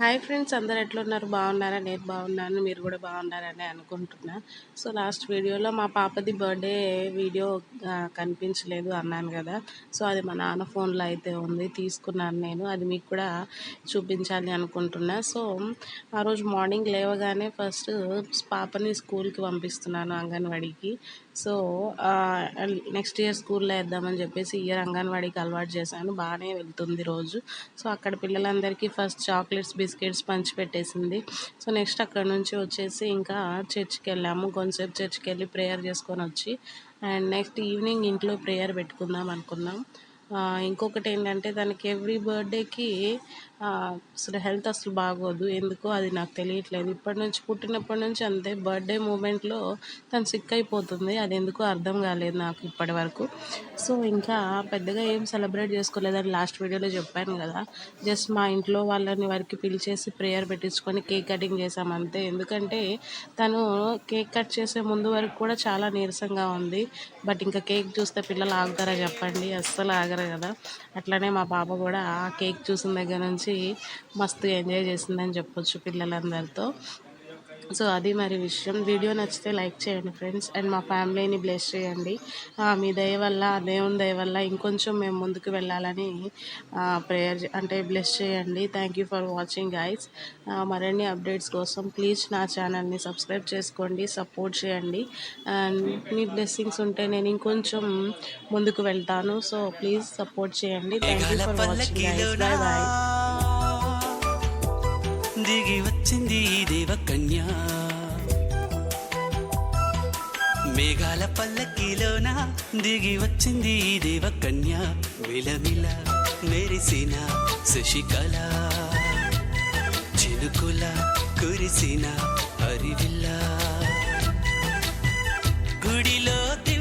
Hi friends అందరు ఎట్లున్నారు? బాగున్నారా? నేను బాగున్నాను మీరు కూడా బాగున్నారని అనుకుంటున్నా. సో లాస్ట్ వీడియోలో మా పాపది బర్త్డే వీడియో కనిపించలేదు అన్నాను కదా. సో అది మా నాన్న ఫోన్లో అయితే ఉంది తీసుకున్నాను నేను. అది మీకు కూడా చూపించాలి అనుకుంటున్నా. సో ఆ రోజు మార్నింగ్ లేవగానే ఫస్ట్ పాపని స్కూల్కి పంపిస్తున్నాను అంగన్వాడీకి. సో నెక్స్ట్ ఇయర్ స్కూల్లో వేద్దామని చెప్పేసి ఇయర్ అంగన్వాడీకి అలవాటు చేశాను. బాగానే వెళ్తుంది రోజు. సో అక్కడ పిల్లలందరికీ ఫస్ట్ చాక్లెట్స్ బిస్కెట్స్ పంచి పెట్టేసింది. సో నెక్స్ట్ అక్కడ నుంచి వచ్చేసి ఇంకా చర్చ్కి వెళ్ళాము. కొంతసేపు చర్చ్కి వెళ్ళి ప్రేయర్ చేసుకొని వచ్చి అండ్ నెక్స్ట్ ఈవినింగ్ ఇంట్లో ప్రేయర్ పెట్టుకుందాం అనుకున్నాం. ఇంకొకటి ఏంటంటే దానికి ఎవ్రీ బర్త్డేకి అసలు హెల్త్ అసలు బాగోదు. ఎందుకో అది నాకు తెలియట్లేదు. ఇప్పటి నుంచి పుట్టినప్పటి నుంచి అంతే. బర్త్డే మూమెంట్లో తను సిక్ అయిపోతుంది. అది ఎందుకో అర్థం కాలేదు నాకు ఇప్పటి వరకు. సో ఇంకా పెద్దగా ఏం సెలబ్రేట్ చేసుకోలేదని లాస్ట్ వీడియోలో చెప్పాను కదా. జస్ట్ మా ఇంట్లో వాళ్ళని వారికి పిలిచేసి ప్రేయర్ పెట్టించుకొని కేక్ కటింగ్ చేసాం అంతే. ఎందుకంటే తను కేక్ కట్ చేసే ముందు వరకు కూడా చాలా నీరసంగా ఉంది. బట్ ఇంకా కేక్ చూస్తే పిల్లలు ఆగుతారా చెప్పండి. అస్సలు ఆగరు కదా. అట్లనే మా పాప కూడా ఆ కేక్ చూసిన దగ్గర నుంచి మస్తు ఎంజాయ్ చేసిందని చెప్పొచ్చు పిల్లలందరితో. సో అది మరి విషయం. వీడియో నచ్చితే లైక్ చేయండి ఫ్రెండ్స్. అండ్ మా ఫ్యామిలీని బ్లెస్ చేయండి. మీ దయ వల్ల దేవుని దయ వల్ల ఇంకొంచెం మేము ముందుకు వెళ్ళాలని ప్రేయర్ అంటే బ్లెస్ చేయండి. Thank you for watching guys మరిన్ని అప్డేట్స్ కోసం ప్లీజ్ నా ఛానల్ని సబ్స్క్రైబ్ చేసుకోండి సపోర్ట్ చేయండి. అండ్ మీ బ్లెస్సింగ్స్ ఉంటే నేను ఇంకొంచెం ముందుకు వెళ్తాను. సో ప్లీజ్ సపోర్ట్ చేయండి. Thank you for watching guys bye bye దిగి వచ్చింది ఈ దేవకన్య. మేఘాల పల్లకిలోన దిగి వచ్చింది ఈ దేవకన్య. విలమిల మెరిసిన శశికళ చినుకుల కురిసిన హరివిల్ల. గుడిలో దివ్వెల